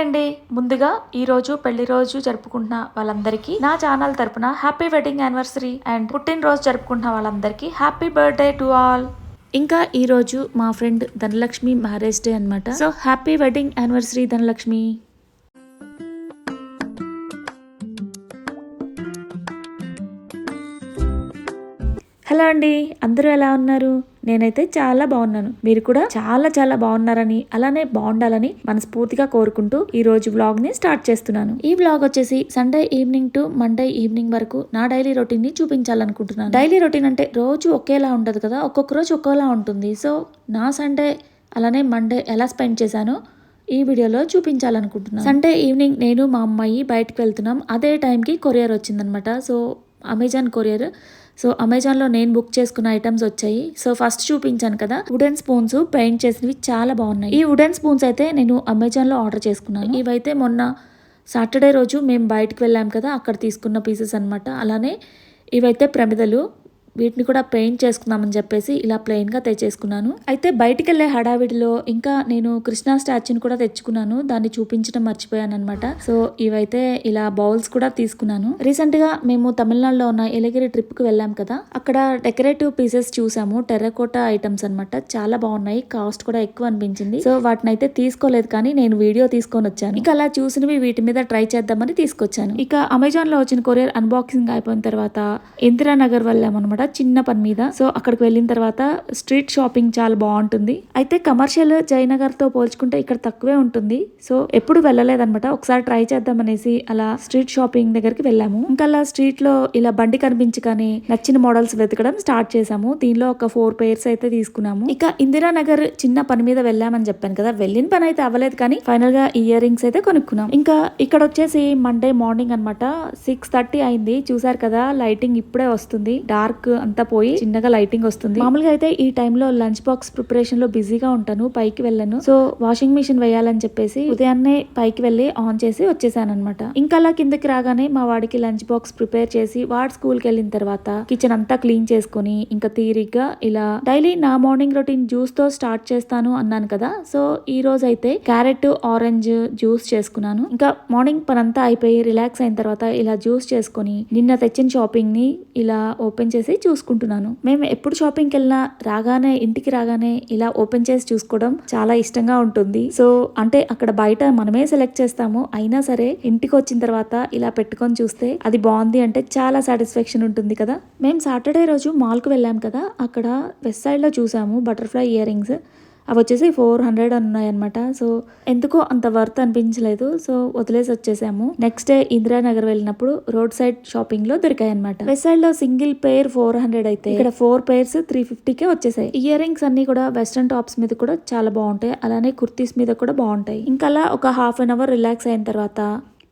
Hi అండి. ముందుగా ఈ రోజు పెళ్ళి రోజు జరుపుకుంటున్న వాళ్ళందరికీ నా ఛానల్ తరపున హ్యాపీ వెడ్డింగ్ యానివర్సరీ అండ్ పుట్టినరోజు జరుపుకుంటున్న వాళ్ళందరికీ హ్యాపీ బర్త్డే టు ఆల్. ఇంకా ఈ రోజు మా ఫ్రెండ్ ధనలక్ష్మి మ్యారేజ్ డే అన్నమాట. So happy wedding anniversary Dhanalakshmi. Hello అండి. అందరూ ఎలా ఉన్నారు? నేనైతే చాలా బాగున్నాను. మీరు కూడా చాలా చాలా బాగున్నారని అలానే బాగుండాలని మనస్ఫూర్తిగా కోరుకుంటూ ఈ రోజు బ్లాగ్ని స్టార్ట్ చేస్తున్నాను. ఈ వ్లాగ్ వచ్చేసి Sunday evening to Monday evening వరకు నా డైలీ రొటీన్ని చూపించాలనుకుంటున్నాను. డైలీ రొటీన్ అంటే రోజు ఒకేలా ఉండదు కదా? ఒక్కొక్క రోజు ఒక్కోలా ఉంటుంది. సో నా సండే అలానే మండే ఎలా స్పెండ్ చేశానో ఈ వీడియోలో చూపించాలనుకుంటున్నాను. సండే ఈవినింగ్ నేను మా అమ్మాయి బయటకు వెళ్తున్నాం. అదే టైంకి కొరియర్ వచ్చిందనమాట. So Amazon courier. సో అమెజాన్లో నేను బుక్ చేసుకున్న ఐటమ్స్ వచ్చాయి. సో ఫస్ట్ చూపించాను కదా వుడెన్ స్పూన్స్ పెయింట్ చేసినవి చాలా బాగున్నాయి. ఈ వుడెన్ స్పూన్స్ అయితే నేను అమెజాన్లో ఆర్డర్ చేసుకున్నాను. ఇవైతే మొన్న సాటర్డే రోజు మేము బయటకు వెళ్ళాం కదా అక్కడ తీసుకున్న పీసెస్ అనమాట అలానే ఇవైతే ప్రమిదలు వీటిని కూడా పెయింట్ చేసుకుందామని చెప్పేసి ఇలా ప్లెయిన్గా తెచ్చేసుకున్నాను. అయితే బయటికి వెళ్ళే హడావిడిలో ఇంకా నేను కృష్ణా స్టాచ్యూని కూడా తెచ్చుకున్నాను. దాన్ని చూపించడం మర్చిపోయాను అనమాట సో ఇవైతే ఇలా బౌల్స్ కూడా తీసుకున్నాను. రీసెంట్గా మేము తమిళనాడులో ఉన్న ఎలగిరి ట్రిప్కి వెళ్ళాం కదా. అక్కడ డెకరేటివ్ పీసెస్ చూసాము. టెర్రకోటా ఐటమ్స్ అన్నమాట. చాలా బాగున్నాయి. కాస్ట్ కూడా ఎక్కువ అనిపించింది. సో వాటిని అయితే తీసుకోలేదు కానీ నేను వీడియో తీసుకొని వచ్చాను. ఇక అలా చూసినవి వీటి మీద ట్రై చేద్దామని తీసుకొచ్చాను. ఇక అమెజాన్లో వచ్చిన కొరియర్ అన్బాక్సింగ్ అయిపోయిన తర్వాత ఇందిరానగర్ వెళ్ళాం అనమాట చిన్న పని మీద. సో అక్కడికి వెళ్ళిన తర్వాత స్ట్రీట్ షాపింగ్ చాలా బాగుంటుంది. అయితే కమర్షియల్ జయనగర్తో పోల్చుకుంటే ఇక్కడ తక్కువే ఉంటుంది. సో ఎప్పుడు వెళ్ళలేదనమాట ఒకసారి ట్రై చేద్దాం అనేసి అలా స్ట్రీట్ షాపింగ్ దగ్గరికి వెళ్ళాము. ఇంకా అలా స్ట్రీట్లో ఇలా బండి కనిపించగానే నచ్చిన మోడల్స్ వెతకడం స్టార్ట్ చేసాము దీనిలో ఒక ఫోర్ పేర్స్ అయితే తీసుకున్నాము. ఇక ఇందిరానగర్ చిన్న పని మీద వెళ్ళామని చెప్పాను కదా. వెళ్ళిన పని అయితే అవ్వలేదు కానీ ఫైనల్గా ఇయర్ రింగ్స్ అయితే కొనుక్కున్నాం. ఇంకా ఇక్కడ వచ్చేసి మండే మార్నింగ్ అన్నమాట. సిక్స్ థర్టీ అయింది. చూసారు కదా లైటింగ్ ఇప్పుడే వస్తుంది. డార్క్ అంతా పోయి చిన్నగా లైటింగ్ వస్తుంది. మామూలుగా అయితే ఈ టైంలో లంచ్ బాక్స్ ప్రిపరేషన్లో బిజీగా ఉంటాను పైకి వెళ్ళను. సో వాషింగ్ మిషన్ వేయాలని చెప్పేసి ఉదయాన్నే పైకి వెళ్ళి ఆన్ చేసి వచ్చేసాను అనమాట ఇంకా అలా కిందకి రాగానే మా వాడికి లంచ్ బాక్స్ ప్రిపేర్ చేసి వాడు స్కూల్కి వెళ్ళిన తర్వాత కిచెన్ అంతా క్లీన్ చేసుకొని ఇంకా తీరిగ్గా ఇలా డైలీ నా మార్నింగ్ రొటీన్ జ్యూస్తో స్టార్ట్ చేస్తాను అన్నాను కదా. సో ఈ రోజు అయితే క్యారెట్ ఆరెంజ్ జ్యూస్ చేసుకున్నాను. ఇంకా మార్నింగ్ పనంతా అయిపోయి రిలాక్స్ అయిన తర్వాత ఇలా జ్యూస్ చేసుకొని నిన్న తెచ్చిన షాపింగ్ని ఇలా ఓపెన్ చేసి చూసుకుంటున్నాను. మేము ఎప్పుడు షాపింగ్కి వెళ్ళినా రాగానే ఇంటికి రాగానే ఇలా ఓపెన్ చేసి చూసుకోవడం చాలా ఇష్టంగా ఉంటుంది. సో అంటే అక్కడ బయట మనమే సెలెక్ట్ చేస్తాము. అయినా సరే ఇంటికి వచ్చిన తర్వాత ఇలా పెట్టుకొని చూస్తే అది బాగుంది అంటే చాలా సాటిస్ఫాక్షన్ ఉంటుంది కదా. మేము సాటర్డే రోజు మాల్కు వెళ్ళాం కదా. అక్కడ వెస్ట్ సైడ్లో చూసాము బటర్ఫ్లై ఇయర్ రింగ్స్ అవి వచ్చేసి ఫోర్ హండ్రెడ్ ఉన్నాయన్నమాట సో ఎందుకో అంత వర్త్ అనిపించలేదు. సో వదిలేసి వచ్చేసాము. నెక్స్ట్ డే ఇందిరానగర్ వెళ్ళినప్పుడు రోడ్ సైడ్ షాపింగ్లో దొరికాయి అనమాట వెస్ట్ సైడ్లో సింగిల్ పేర్ ఫోర్ హండ్రెడ్ అయితే ఇక్కడ ఫోర్ పేర్స్ త్రీ ఫిఫ్టీకే వచ్చేసాయి. ఇయర్ రింగ్స్ అన్ని కూడా వెస్ట్రన్ టాప్స్ మీద కూడా చాలా బాగుంటాయి. అలానే కుర్తీస్ మీద కూడా బాగుంటాయి. ఇంకా అలా ఒక హాఫ్ అన్ అవర్ రిలాక్స్ అయిన తర్వాత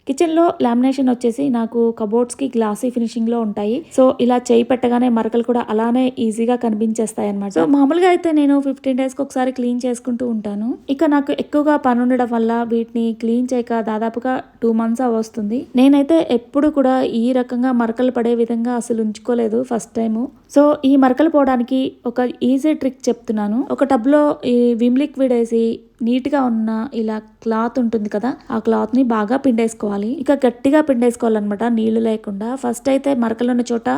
కిచెన్లో లామినేషన్ వచ్చేసి నాకు కబోర్డ్స్కి గ్లాసీ ఫినిషింగ్లో ఉంటాయి. సో ఇలా చేయి పెట్టగానే మరకలు కూడా అలానే ఈజీగా కనిపించేస్తాయి అనమాట సో మామూలుగా అయితే నేను ఫిఫ్టీన్ డేస్కి ఒకసారి క్లీన్ చేసుకుంటూ ఉంటాను. ఇక నాకు ఎక్కువగా పని ఉండడం వల్ల వీటిని క్లీన్ చేయక దాదాపుగా టూ మంత్స్ వస్తుంది నేనైతే ఎప్పుడు కూడా ఈ రకంగా మరకలు పడే విధంగా అసలు ఉంచుకోలేదు ఫస్ట్ టైము. సో ఈ మరకలు పోవడానికి ఒక ఈజీ ట్రిక్ చెప్తున్నాను. ఒక టబ్లో ఈ విమ్ లిక్విడ్ వేసి నీట్గా ఉన్న ఇలా క్లాత్ ఉంటుంది కదా ఆ క్లాత్ని బాగా పిండేసుకోవాలి. ఇక గట్టిగా పిండేసుకోవాలన్నమాట నీళ్ళు లేకుండా. ఫస్ట్ అయితే మరకలున్న చోట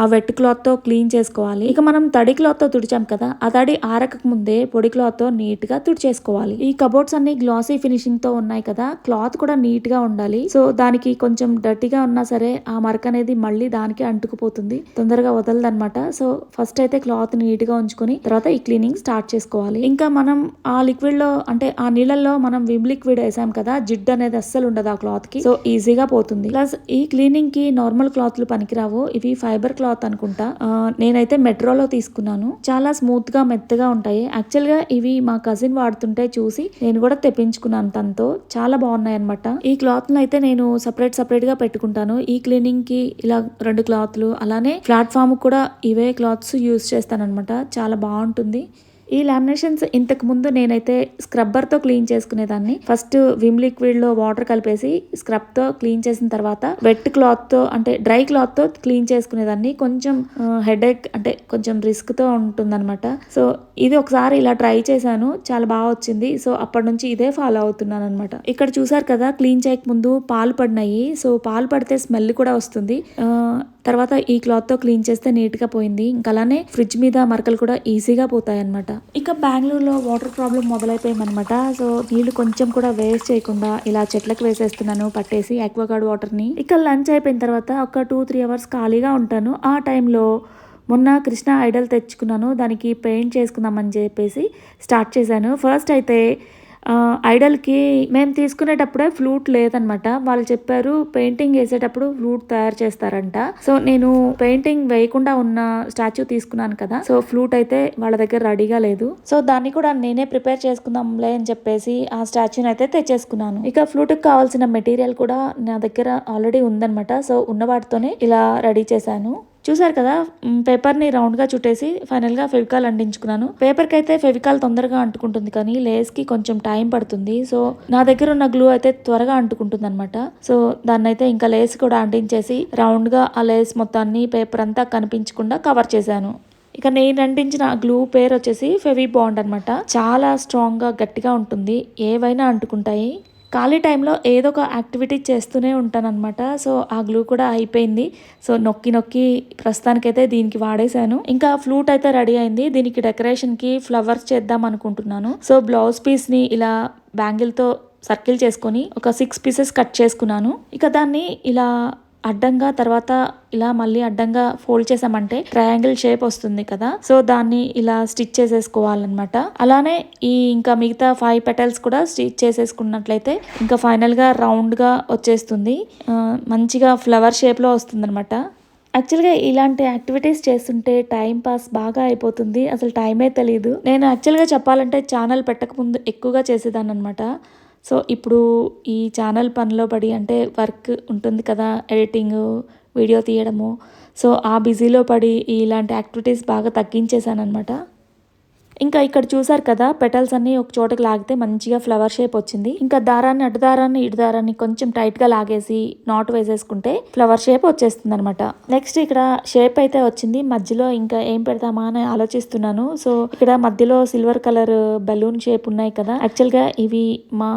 ఆ వెట్ క్లాత్తో క్లీన్ చేసుకోవాలి. ఇక మనం తడి క్లాత్తో తుడిచాం కదా ఆ తడి ఆరకకు ముందే పొడి క్లాత్తో నీట్గా తుడిచేసుకోవాలి. ఈ కబోర్డ్స్ అన్ని గ్లాసీ ఫినిషింగ్తో ఉన్నాయి కదా క్లాత్ కూడా నీట్గా ఉండాలి. సో దానికి కొంచెం డర్టీగా ఉన్నా సరే ఆ మరక అనేది మళ్ళీ దానికి అంటుకుపోతుంది. తొందరగా వదలదన్నమాట. సో ఫస్ట్ అయితే క్లాత్ నీట్గా ఉంచుకొని తర్వాత ఈ క్లీనింగ్ స్టార్ట్ చేసుకోవాలి. ఇంకా మనం ఆ లిక్విడ్లో అంటే ఆ నీళ్ళల్లో మనం విమ్ లిక్విడ్ వేసాం కదా జిడ్ అనేది అస్సలు ఉండదు ఆ క్లాత్కి. సో ఈజీగా పోతుంది. ప్లస్ ఈ క్లీనింగ్కి నార్మల్ క్లాత్లు పనికిరావు. ఇవి ఫైబర్ క్లాత్ అనుకుంటా. నేనైతే మెట్రోలో తీసుకున్నాను. చాలా స్మూత్గా మెత్తగా ఉంటాయి. యాక్చువల్గా ఇవి మా కజిన్ వాడుతుంటే చూసి నేను కూడా తెప్పించుకున్నాను తనతో. చాలా బాగున్నాయి అనమాట ఈ క్లాత్ అయితే నేను సపరేట్ సపరేట్గా పెట్టుకుంటాను. ఈ క్లీనింగ్కి ఇలా రెండు క్లాత్లు అలానే ప్లాట్ఫామ్ కూడా ఇవే క్లాత్స్ యూస్ చేస్తాను అనమాట చాలా బాగుంటుంది. ఈ లామినేషన్స్ ఇంతకు ముందు నేనైతే స్క్రబ్బర్తో క్లీన్ చేసుకునేదాన్ని. ఫస్ట్ విమ్ లిక్విడ్లో వాటర్ కలిపేసి స్క్రబ్తో క్లీన్ చేసిన తర్వాత వెట్ క్లాత్తో అంటే డ్రై క్లాత్తో క్లీన్ చేసుకునేదాన్ని. కొంచెం హెడ్ అంటే కొంచెం రిస్క్తో ఉంటుందన్నమాట. సో ఇది ఒకసారి ఇలా ట్రై చేశాను. చాలా బాగా వచ్చింది. సో అప్పటి నుంచి ఇదే ఫాలో అవుతున్నాను అనమాట ఇక్కడ చూసారు కదా క్లీన్ చేయక ముందు పాలు పడినాయి. సో పాలు పడితే స్మెల్ కూడా వస్తుంది. తర్వాత ఈ క్లాత్తో క్లీన్ చేస్తే నీట్గా పోయింది. ఇంకా అలానే ఫ్రిడ్జ్ మీద మరకలు కూడా ఈజీగా పోతాయి అనమాట ఇక బెంగళూరులో వాటర్ ప్రాబ్లం మొదలైపోయామన్నమాట సో నీళ్ళు కొంచెం కూడా వేస్ట్ చేయకుండా ఇలా చెట్లకు వేసేస్తున్నాను పట్టేసి ఆక్వాగార్డ్ వాటర్ని ఇక లంచ్ అయిపోయిన తర్వాత ఒక టూ త్రీ అవర్స్ ఖాళీగా ఉంటాను. ఆ టైంలో మొన్న కృష్ణ ఐడల్ తెచ్చుకున్నాను. దానికి పెయింట్ చేసుకుందామని చెప్పేసి స్టార్ట్ చేశాను. ఫస్ట్ అయితే ఐడల్కి మేము తీసుకునేటప్పుడే ఫ్లూట్ లేదనమాట. వాళ్ళు చెప్పారు పెయింటింగ్ వేసేటప్పుడు ఫ్లూట్ తయారు చేస్తారంట. సో నేను పెయింటింగ్ వేయకుండా ఉన్న స్టాచ్యూ తీసుకున్నాను కదా. సో ఫ్లూట్ అయితే వాళ్ళ దగ్గర రెడీగా లేదు. సో దాన్ని కూడా నేనే ప్రిపేర్ చేసుకుందాంలే అని చెప్పేసి ఆ స్టాచ్యూని అయితే తెచ్చేసుకున్నాను. ఇక ఫ్లూట్కి కావాల్సిన మెటీరియల్ కూడా నా దగ్గర ఆల్రెడీ ఉందన్నమాట సో ఉన్న వాటితోనే ఇలా రెడీ చేశాను. చూసారు కదా పేపర్ని రౌండ్గా చుట్టేసి ఫైనల్గా ఫెవికాల్ అంటించుకున్నాను. పేపర్కి అయితే ఫెవికాల్ తొందరగా అంటుకుంటుంది కానీ లేస్కి కొంచెం టైం పడుతుంది. సో నా దగ్గర ఉన్న గ్లూ అయితే త్వరగా అంటుకుంటుంది అనమాట సో దాన్ని అయితే ఇంకా లేస్ కూడా అంటించేసి రౌండ్గా ఆ లేస్ మొత్తాన్ని పేపర్ అంతా కనిపించకుండా కవర్ చేశాను. ఇక నేను అంటించిన గ్లూ పేరు వచ్చేసి ఫెవి బాండ్ అనమాట చాలా స్ట్రాంగ్గా గట్టిగా ఉంటుంది. ఏవైనా అంటుకుంటాయి. ఖాళీ టైంలో ఏదో ఒక యాక్టివిటీ చేస్తూనే ఉంటానన్నమాట. సో ఆ గ్లూ కూడా అయిపోయింది. సో నొక్కి నొక్కి ప్రస్తుతానికైతే దీనికి వాడేశాను. ఇంకా ఫ్లూట్ అయితే రెడీ అయింది. దీనికి డెకరేషన్కి ఫ్లవర్స్ చేద్దాం అనుకుంటున్నాను. సో బ్లౌజ్ పీస్ని ఇలా బ్యాంగిల్తో సర్కిల్ చేసుకొని ఒక సిక్స్ పీసెస్ కట్ చేసుకున్నాను. ఇక దాన్ని ఇలా అడ్డంగా తర్వాత ఇలా మళ్ళీ అడ్డంగా ఫోల్డ్ చేసామంటే ట్రయాంగిల్ షేప్ వస్తుంది కదా. సో దాన్ని ఇలా స్టిచ్ చేసేసుకోవాలన్నమాట. అలానే ఈ ఇంకా మిగతా ఫైవ్ పెటల్స్ కూడా స్టిచ్ చేసేసుకున్నట్లయితే ఇంకా ఫైనల్గా రౌండ్గా వచ్చేస్తుంది. మంచిగా ఫ్లవర్ షేప్లో వస్తుంది అనమాట యాక్చువల్గా ఇలాంటి యాక్టివిటీస్ చేస్తుంటే టైం పాస్ బాగా అయిపోతుంది. అసలు టైమే తెలియదు నేను యాక్చువల్గా చెప్పాలంటే ఛానల్ పెట్టకముందు ఎక్కువగా చేసేదాన్ని అనమాట సో ఇప్పుడు ఈ ఛానల్ పనిలో పడి అంటే వర్క్ ఉంటుంది కదా ఎడిటింగ్ వీడియో తీయడము. సో ఆ బిజీలో పడి ఇలాంటి యాక్టివిటీస్ బాగా తగ్గించేశాను అనమాట ఇంకా ఇక్కడ చూసారు కదా పెటల్స్ అన్ని ఒక చోటకి లాగితే మంచిగా ఫ్లవర్ షేప్ వచ్చింది. ఇంకా దారాన్ని అటు దారాన్ని ఇటు దారాన్ని కొంచెం టైట్గా లాగేసి నాట్ వేసేసుకుంటే ఫ్లవర్ షేప్ వచ్చేస్తుంది అనమాట నెక్స్ట్ ఇక్కడ షేప్ అయితే వచ్చింది. మధ్యలో ఇంకా ఏం పెడతామా అని ఆలోచిస్తున్నాను. సో ఇక్కడ మధ్యలో సిల్వర్ కలర్ బెలూన్ షేప్ ఉన్నాయి కదా. యాక్చువల్గా ఇవి మా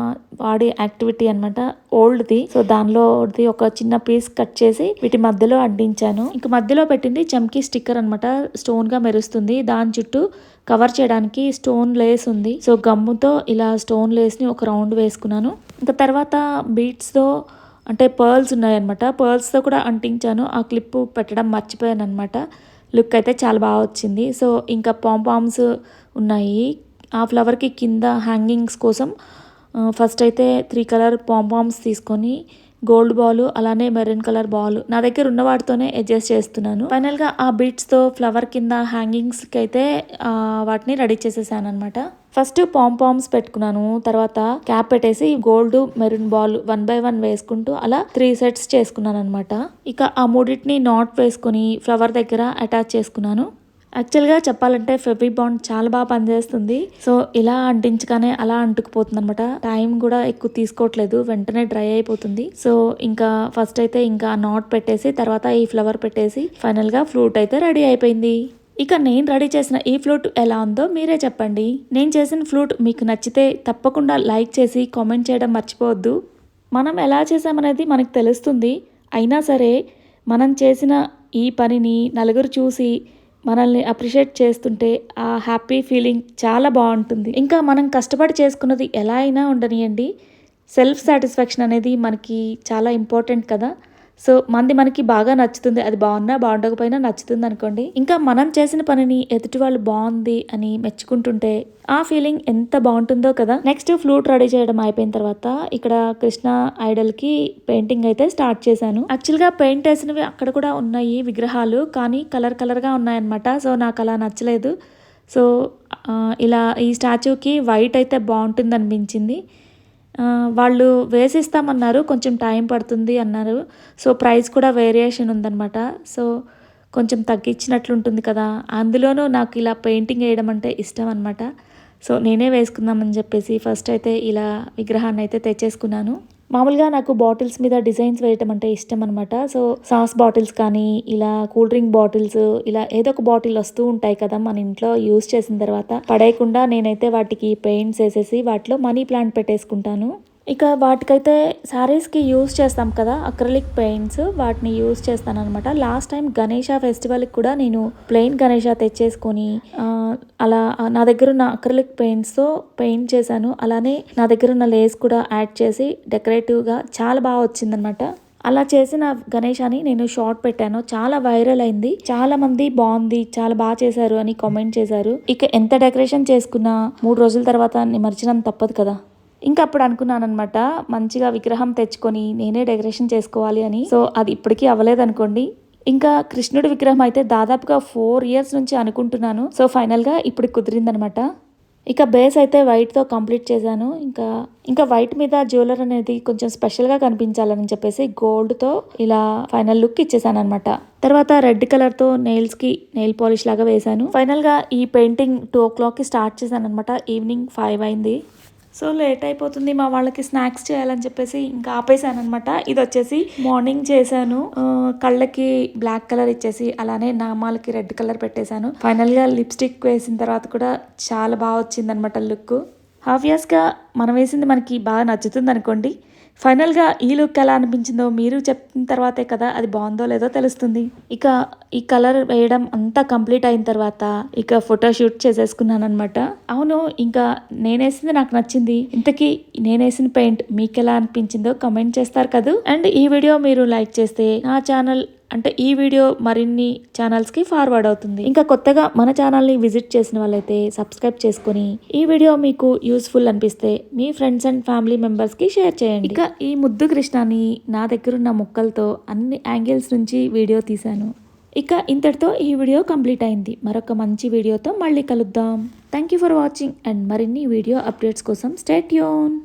బాడీ యాక్టివిటీ అనమాట ఓల్డ్ది సో దానిలోది ఒక చిన్న పీస్ కట్ చేసి వీటి మధ్యలో అడ్డించాను. ఇంకా మధ్యలో పెట్టింది చమ్కీ స్టిక్కర్ అనమాట స్టోన్గా మెరుస్తుంది. దాని చుట్టూ కవర్ చేయడానికి స్టోన్ లేస్ ఉంది. సో గమ్ముతో ఇలా స్టోన్ లేస్ని ఒక రౌండ్ వేసుకున్నాను. ఇంకా తర్వాత బీట్స్తో అంటే పర్ల్స్ ఉన్నాయన్నమాట. పర్ల్స్తో కూడా అంటించాను. ఆ క్లిప్ పెట్టడం మర్చిపోయాను అనమాట లుక్ అయితే చాలా బాగా వచ్చింది. సో ఇంకా పాంపామ్స్ ఉన్నాయి. ఆ ఫ్లవర్కి కింద హ్యాంగింగ్స్ కోసం ఫస్ట్ అయితే త్రీ కలర్ పాంపామ్స్ తీసుకొని గోల్డ్ బాల్ అలానే మెరూన్ కలర్ బాల్ నా దగ్గర ఉన్న వాటితోనే అడ్జస్ట్ చేస్తున్నాను. ఫైనల్గా ఆ బీట్స్తో ఫ్లవర్ కింద హ్యాంగింగ్స్కి అయితే వాటిని రెడీ చేసేసాను అనమాట ఫస్ట్ పాంపామ్స్ పెట్టుకున్నాను తర్వాత క్యాప్ పెట్టేసి gold maroon ball one by one వేసుకుంటూ అలా త్రీ సెట్స్ చేసుకున్నాను అనమాట ఇక ఆ మూడింటిని నాట్ వేసుకొని ఫ్లవర్ దగ్గర అటాచ్ చేసుకున్నాను. యాక్చువల్గా చెప్పాలంటే ఫెబీ బాండ్ చాలా బాగా పనిచేస్తుంది. సో ఇలా అంటించగానే అలా అంటుకుపోతుంది అనమాట టైం కూడా ఎక్కువ తీసుకోవట్లేదు. వెంటనే డ్రై అయిపోతుంది. సో ఇంకా ఫస్ట్ అయితే ఇంకా నాట్ పెట్టేసి తర్వాత ఈ ఫ్లవర్ పెట్టేసి ఫైనల్గా ఫ్లూట్ అయితే రెడీ అయిపోయింది. ఇక నేను రెడీ చేసిన ఈ ఫ్లూట్ ఎలా ఉందో మీరే చెప్పండి. నేను చేసిన ఫ్లూట్ మీకు నచ్చితే తప్పకుండా లైక్ చేసి కామెంట్ చేయడం మర్చిపోవద్దు. మనం ఎలా చేసామనేది మనకు తెలుస్తుంది. అయినా సరే మనం చేసిన ఈ పనిని నలుగురు చూసి మనల్ని అప్రిషియేట్ చేస్తుంటే ఆ హ్యాపీ ఫీలింగ్ చాలా బాగుంటుంది. ఇంకా మనం కష్టపడి చేసుకున్నది ఎలా అయినా ఉండనియండి. సెల్ఫ్ సాటిస్ఫాక్షన్ అనేది మనకి చాలా ఇంపార్టెంట్ కదా. సో మంది మనకి బాగా నచ్చుతుంది అది బాగున్నా బాగుండకపోయినా నచ్చుతుంది అనుకోండి. ఇంకా మనం చేసిన పనిని ఎదుటి వాళ్ళు బాగుంది అని మెచ్చుకుంటుంటే ఆ ఫీలింగ్ ఎంత బాగుంటుందో కదా. నెక్స్ట్ ఫ్లూట్ రెడీ చేయడం అయిపోయిన తర్వాత ఇక్కడ కృష్ణ ఐడల్కి పెయింటింగ్ అయితే స్టార్ట్ చేశాను. యాక్చువల్గా పెయింట్ వేసినవి అక్కడ కూడా ఉన్నాయి విగ్రహాలు కానీ కలర్ కలర్గా ఉన్నాయన్నమాట. సో నాకు అలా నచ్చలేదు. సో ఇలా ఈ స్టాచ్యూకి వైట్ అయితే బాగుంటుంది అనిపించింది. వాళ్ళు వేసిస్తామన్నారు కొంచెం టైం పడుతుంది అన్నారు. సో ప్రైస్ కూడా వేరియేషన్ ఉందన్నమాట. సో కొంచెం తగ్గించినట్లుంటుంది కదా. అందులోనూ నాకు ఇలా పెయింటింగ్ వేయడం అంటే ఇష్టం అనమాట సో నేనే వేసుకుందామని చెప్పేసి ఫస్ట్ అయితే ఇలా విగ్రహాన్ని అయితే తెచ్చేసుకున్నాను. మామూలుగా నాకు బాటిల్స్ మీద డిజైన్స్ వేయటం అంటే ఇష్టం అనమాట సో సాస్ బాటిల్స్ కానీ ఇలా కూల్ డ్రింక్ బాటిల్స్ ఇలా ఏదో ఒక బాటిల్ వస్తూ ఉంటాయి కదా మన ఇంట్లో యూస్ చేసిన తర్వాత. పడేయకుండా నేనైతే వాటికి పెయింట్స్ వేసేసి వాటిలో మనీ ప్లాంట్ పెట్టేసుకుంటాను. ఇక వాటికైతే శారీస్కి యూస్ చేస్తాం కదా అక్రలిక్ పెయింట్స్ వాటిని యూస్ చేస్తాను అనమాట లాస్ట్ టైం గణేష ఫెస్టివల్కి కూడా నేను ప్లెయిన్ గణేష తెచ్చేసుకొని అలా నా దగ్గర ఉన్న అక్రలిక్ పెయింట్స్తో పెయింట్ చేశాను. అలానే నా దగ్గర ఉన్న లేస్ కూడా యాడ్ చేసి డెకరేటివ్గా చాలా బాగా వచ్చిందనమాట అలా చేసిన గణేషాని నేను షార్ట్ పెట్టాను. చాలా వైరల్ అయింది. చాలా మంది బాగుంది చాలా బాగా చేశారు అని కామెంట్ చేశారు. ఇక ఎంత డెకరేషన్ చేసుకున్నా మూడు రోజుల తర్వాత నిమజ్జనం తప్పదు కదా. ఇంకా అప్పుడు అనుకున్నాను అనమాట మంచిగా విగ్రహం తెచ్చుకొని నేనే డెకరేషన్ చేసుకోవాలి అని. సో అది ఇప్పటికీ అవ్వలేదు అనుకోండి ఇంకా కృష్ణుడి విగ్రహం అయితే దాదాపుగా ఫోర్ ఇయర్స్ నుంచి అనుకుంటున్నాను. సో ఫైనల్గా ఇప్పుడు కుదిరిందనమాట ఇక బేస్ అయితే వైట్తో కంప్లీట్ చేశాను. ఇంకా ఇంకా వైట్ మీద జ్యువెలర్ అనేది కొంచెం స్పెషల్గా కనిపించాలని చెప్పేసి గోల్డ్తో ఇలా ఫైనల్ లుక్ ఇచ్చేసాను అనమాట తర్వాత రెడ్ కలర్తో నెయిల్స్కి నెయిల్ పాలిష్ లాగా వేశాను. ఫైనల్గా ఈ పెయింటింగ్ టూ ఓ క్లాక్కి స్టార్ట్ చేశాను అనమాట ఈవినింగ్ ఫైవ్ అయింది. సో లేట్ అయిపోతుంది మా వాళ్ళకి స్నాక్స్ చేయాలని చెప్పేసి ఇంకా ఆపేసాను అనమాట ఇది వచ్చేసి మార్నింగ్ చేశాను. కళ్ళకి బ్లాక్ కలర్ ఇచ్చేసి అలానే నామాలకి రెడ్ కలర్ పెట్టేశాను. ఫైనల్గా లిప్స్టిక్ వేసిన తర్వాత కూడా చాలా బాగా వచ్చింది అనమాట లుక్. గా మనం వేసింది మనకి బాగా నచ్చుతుంది అనుకోండి. ఫైనల్గా ఈ లుక్ ఎలా అనిపించిందో మీరు చెప్పిన తర్వాతే కదా అది బాగుందో లేదో తెలుస్తుంది. ఇక ఈ కలర్ వేయడం అంతా కంప్లీట్ అయిన తర్వాత ఇక ఫోటో షూట్ చేసేసుకున్నాను అనమాట అవును ఇంకా నేనేసింది నాకు నచ్చింది. ఇంతకీ నేనేసిన పెయింట్ మీకు ఎలా అనిపించిందో కమెంట్ చేస్తారు కదా. అండ్ ఈ వీడియో మీరు లైక్ చేస్తే నా ఛానల్ అంటే ఈ వీడియో మరిన్ని ఛానల్స్కి ఫార్వర్డ్ అవుతుంది. ఇంకా కొత్తగా మన ఛానల్ని విజిట్ చేసిన వాళ్ళైతే సబ్స్క్రైబ్ చేసుకొని ఈ వీడియో మీకు యూస్ఫుల్ అనిపిస్తే మీ ఫ్రెండ్స్ అండ్ ఫ్యామిలీ మెంబర్స్కి షేర్ చేయండి. ఇక ఈ ముద్దు కృష్ణాని నా దగ్గర ఉన్న ముక్కలతో అన్ని యాంగిల్స్ నుంచి వీడియో తీశాను. ఇక ఇంతటితో ఈ వీడియో కంప్లీట్ అయింది. మరొక మంచి వీడియోతో మళ్ళీ కలుద్దాం. Thank you for watching and మరిన్ని వీడియో అప్డేట్స్ కోసం స్టేట్ యూన్